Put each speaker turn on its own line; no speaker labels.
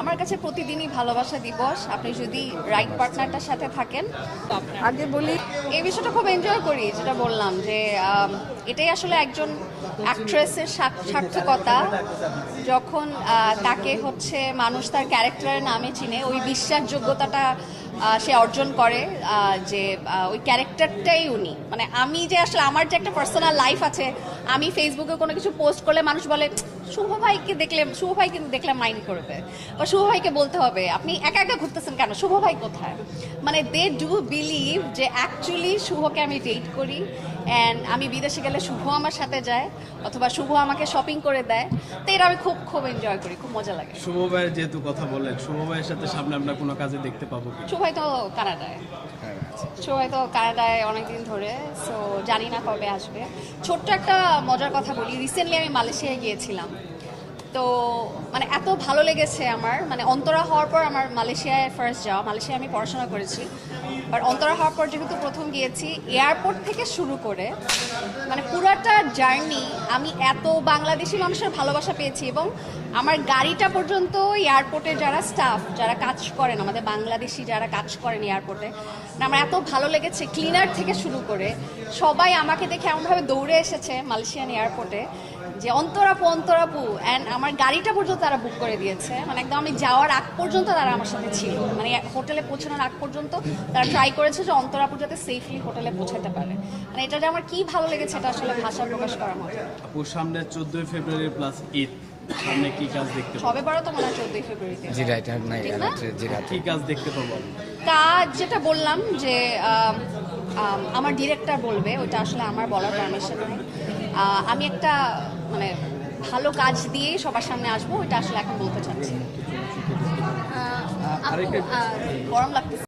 আমার কাছে প্রতিদিনই ভালোবাসা দিবস। আপনি যদি রাইট পার্টনারটার সাথে থাকেন
আগে বলি
এই বিষয়টা খুব এনজয় করি যেটা বললাম যে এটাই আসলে একজন অ্যাক্ট্রেসের সার্থকতা। যখন তাকে হচ্ছে মানুষ তার ক্যারেক্টারের নামে চিনে ওই বিশ্বাসযোগ্যতাটা সে অর্জন করে যে ওই ক্যারেক্টারটাই উনি। মানে আমি যে আসলে আমার যে একটা পার্সোনাল লাইফ আছে আমি ফেসবুকে কোনো কিছু পোস্ট করলে মানুষ বলে, শুভ ভাইকে দেখলে, শুভ ভাই কিন্তু দেখলে মাইন্ড করবে। বা, শুভ ভাইকে বলতে হবে, আপনি একা একা ঘুরতেছেন কেন? শুভ ভাই কোথায়? মানে দে ডু বিলিভ যে অ্যাকচুয়ালি শুভকে আমি ডেট করি অ্যান্ড আমি বিদেশে গেলে শুভ আমার সাথে যায় অথবা শুভ আমাকে শপিং করে দেয়। তো এটা আমি খুব খুব এনজয় করি খুব মজা লাগে।
শুভ ভাইয়ের যেহেতু কথা বললেন শুভ ভাইয়ের সাথে সামনে আমরা কোনো কাজে দেখতে পাবো
শুভ ভাই তো কানাডায়। শুভ ভাই তো কানাডায় অনেকদিন ধরে সো জানি না কবে আসবে। ছোট্ট একটা মজার কথা বলি রিসেন্টলি আমি মালয়েশিয়ায় গিয়েছিলাম। তো মানে এত ভালো লেগেছে আমার মানে অন্তরা হওয়ার পর আমার মালয়েশিয়ায় ফার্স্ট যাওয়া মালয়েশিয়ায় আমি পড়াশোনা করেছি। বাট অন্তরা হওয়ার পর যেহেতু প্রথম গিয়েছি এয়ারপোর্ট থেকে শুরু করে মানে পুরাটা জার্নি আমি এত বাংলাদেশি মানুষের ভালোবাসা পেয়েছি এবং আমার গাড়িটা পর্যন্ত এয়ারপোর্টে যারা স্টাফ যারা কাজ করেন, আমাদের বাংলাদেশি যারা কাজ করেন এয়ারপোর্টে আমার এত ভালো লেগেছে ক্লিনার থেকে শুরু করে সবাই আমাকে দেখে এমনভাবে দৌড়ে এসেছে মালয়েশিয়ান এয়ারপোর্টে যে, অন্তরাপু অন্তরাপু অ্যান্ড আমার গাড়িটা পর্যন্ত তারা বুক করে দিয়েছে। মানে একদম আমি যাওয়ার আগ পর্যন্ত তারা আমার সাথে ছিল। মানে হোটেলে পৌঁছানোর আগ পর্যন্ত তারা ট্রাই করেছে যে, অন্তরাপু যাতে সেফলি হোটেলে পৌঁছাতে পারে। মানে এটা যে আমার কি ভালো লেগেছে, এটা আসলে ভাষা প্রকাশ করার মতো।
সামনে চোদ্দই ফেব্রুয়ারি প্লাস ঈদ। সামনে কি কাজ দেখতে পাবো?
সবে বারো তো মনে হয় চোদ্দই ফেব্রুয়ারিতে।
জি রাইটার নাই
ঠিক না?
জি রাইট
কি কাজ দেখতে পাবো?
কাজ যেটা বললাম যে আম, আম, আমার ডিরেক্টর বলবে ওটা আসলে আমার বলার পারমিশন নেই। আহ, আমি একটা মানে ভালো কাজ দিয়েই সবার সামনে আসব ওটা আসলে এখন বলতে চাচ্ছি। না। আহ, আপু, আহ, গরম লাগতেছে।